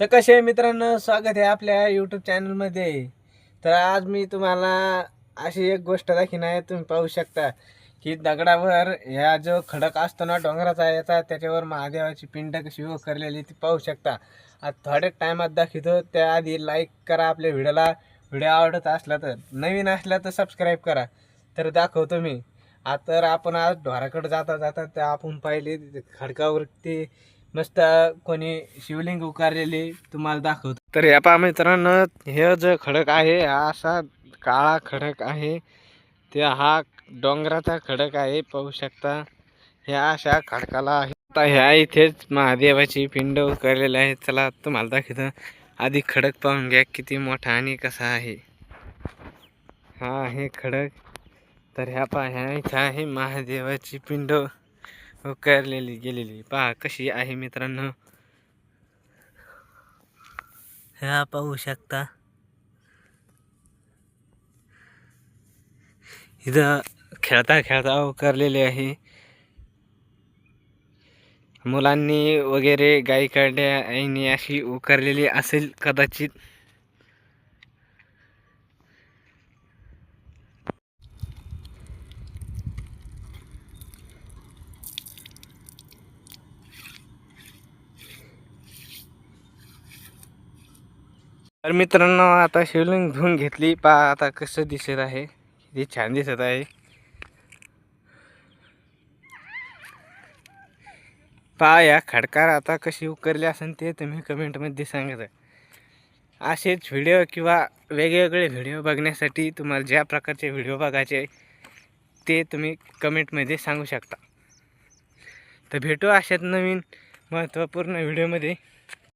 तर कसे आहे मित्रांनो? स्वागत आहे आपल्या यूट्यूब चॅनलमध्ये तर आज मी तुम्हाला अशी एक गोष्ट दाखीन आहे तुम्ही पाहू शकता की दगडावर ह्या जो खडक असतो ना डोंगराचा याचा त्याच्यावर महादेवाची पिंड कशी करलेली ती पाहू शकता. आज थोड्या टायमात दाखवतो. त्याआधी लाईक करा आपल्या व्हिडिओला व्हिडिओ आवडत असला तर नवीन असला तर सबस्क्राईब करा. तर दाखवतो मी. आता आपण आज ढोराकडे जाता जाता त्या आपण पाहिले खडकावरती मस्त कोणी शिवलिंग उकारलेले तुम्हाला दाखवतो. तर या पहा मित्रांनो हे जो खडक आहे हा असा काळा खडक आहे. ते हा डोंगराचा खडक आहे पाहू शकता. ह्या अशा खडकाला आहे. आता ह्या इथेच महादेवाची पिंड उकारलेली आहे. चला तुम्हाला दाखवतो. आधी खडक पाहून घ्या किती मोठा आणि कसा आहे. हा आहे खडक. तर ह्या पहा ह्या इथं आहे महादेवाची पिंड. उकारलेली गेलेली. पहा कशी आहे मित्रांनो. ह्या पाहू शकता. इथं खेळता खेळता उकारलेले आहे. मुलांनी वगैरे गाई काढल्या आईने अशी उकारलेली असेल कदाचित. तर मित्रांनो आता शिवलिंग धुवून घेतली. पा आता कसं दिसत आहे. किती छान दिसत आहे. पा या खडकार आता कशी उकरली असेल ते तुम्ही कमेंटमध्ये सांगत असेच व्हिडिओ किंवा वेगवेगळे व्हिडिओ बघण्यासाठी तुम्हाला ज्या प्रकारचे व्हिडिओ बघायचे ते तुम्ही कमेंटमध्ये सांगू शकता. तर भेटू अशात नवीन महत्त्वपूर्ण व्हिडिओमध्ये.